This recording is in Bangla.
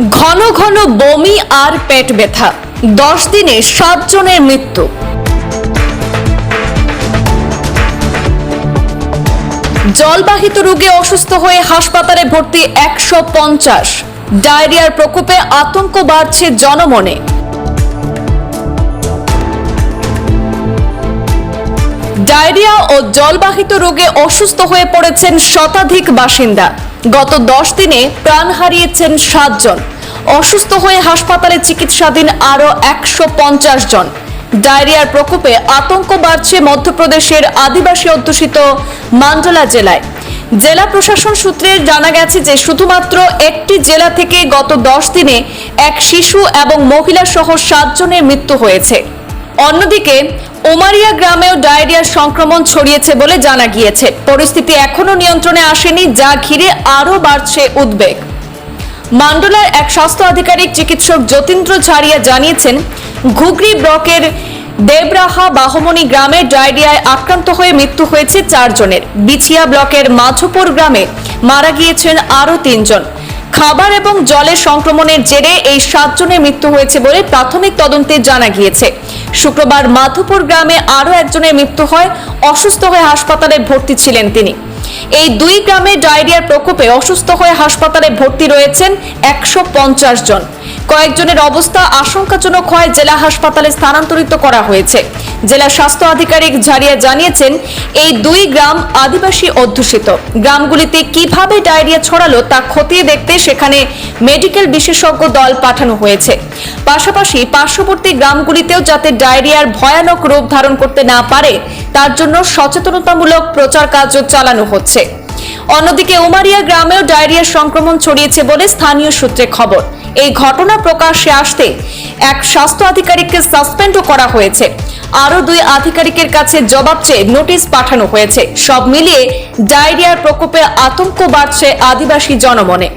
ঘন ঘন বমি আর পেট ব্যথা। দশ দিনে সাতজনের মৃত্যু। জলবাহিত রোগে অসুস্থ হয়ে হাসপাতালে ভর্তি একশো পঞ্চাশ। ডায়রিয়ার প্রকোপে আতঙ্ক বাড়ছে জনমনে। ডায়রিয়া ও জলবাহিত রোগে অসুস্থ হয়ে পড়েছেন শতাধিক বাসিন্দা। গত দশ দিনে প্রাণ হারিয়েছেন সাতজন। অসুস্থ হয়ে হাসপাতালে চিকিৎসাধীন আরও একশো পঞ্চাশ জন। ডায়রিয়ার প্রকোপে আতঙ্ক বাড়ছে মধ্যপ্রদেশের আদিবাসী অধ্যুষিত মান্ডলা জেলায়। জেলা প্রশাসন সূত্রে জানা গেছে যে শুধুমাত্র একটি জেলা থেকে গত দশ দিনে এক শিশু এবং মহিলা সহ সাতজনের মৃত্যু হয়েছে। অন্যদিকে, ওমারিয়া গ্রামেও ডায়রিয়ার সংক্রমণ ছড়িয়েছে বলে জানা গিয়েছে। পরিস্থিতি এখনও নিয়ন্ত্রণে আসেনি, যা ঘিরে আরও বাড়ছে উদ্বেগ। মান্ডলার এক স্বাস্থ্য আধিকারিক চিকিৎসক যতীন্দ্র ঝাড়িয়া জানিয়েছেন, ঘুগরি ব্লকের দেবরাহা বাহমনি গ্রামে ডায়রিয়ায় আক্রান্ত হয়ে মৃত্যু হয়েছে চারজনের। বিছিয়া ব্লকের মাঝপুর গ্রামে মারা গিয়েছেন আরও তিনজন। খাবার এবং জলের সংক্রমণের জেরে এই সাতজনের মৃত্যু হয়েছে বলে প্রাথমিক তদন্তে জানা গিয়েছে। শুক্রবার মাধুপুর গ্রামে আরও একজনের মৃত্যু হয়। অসুস্থ হয়ে হাসপাতালে ভর্তি ছিলেন তিনি। এই দুই গ্রামে ডায়রিয়ার প্রকোপে অসুস্থ হয়ে হাসপাতালে ভর্তি রয়েছেন একশো পঞ্চাশ জন। কয়েকজনের অবস্থা আশঙ্কাজনক হয় জেলা হাসপাতালে স্থানান্তরিত করা হয়েছে। জেলা স্বাস্থ্য আধিকারিক ঝাড়িয়া জানিয়েছেন, এই দুই গ্রাম আদিবাসী অধ্যুষিত। গ্রামগুলিতে কীভাবে ডায়রিয়া ছড়ালো তা খতিয়ে দেখতে সেখানে মেডিকেল বিশেষজ্ঞ দল পাঠানো হয়েছে। পাশাপাশি পার্শ্ববর্তী গ্রামগুলিতেও যাতে ডায়রিয়ার ভয়ানক রূপ ধারণ করতে না পারে, তার জন্য সচেতনতামূলক প্রচার কাজও চালানো হচ্ছে। অন্যদিকে উমারিয়া গ্রামেও ডায়রিয়ার সংক্রমণ ছড়িয়েছে বলে স্থানীয় সূত্রে খবর। এই ঘটনা প্রকাশ্যে আসতে এক স্বাস্থ্য আধিকারিককে সাসপেন্ডও করা হয়েছে। আরও দুই আধিকারিকের কাছে জবাব চেয়ে নোটিশ পাঠানো হয়েছে। সব মিলিয়ে ডায়রিয়ার প্রকোপে আতঙ্ক বাড়ছে আদিবাসী জনমনে।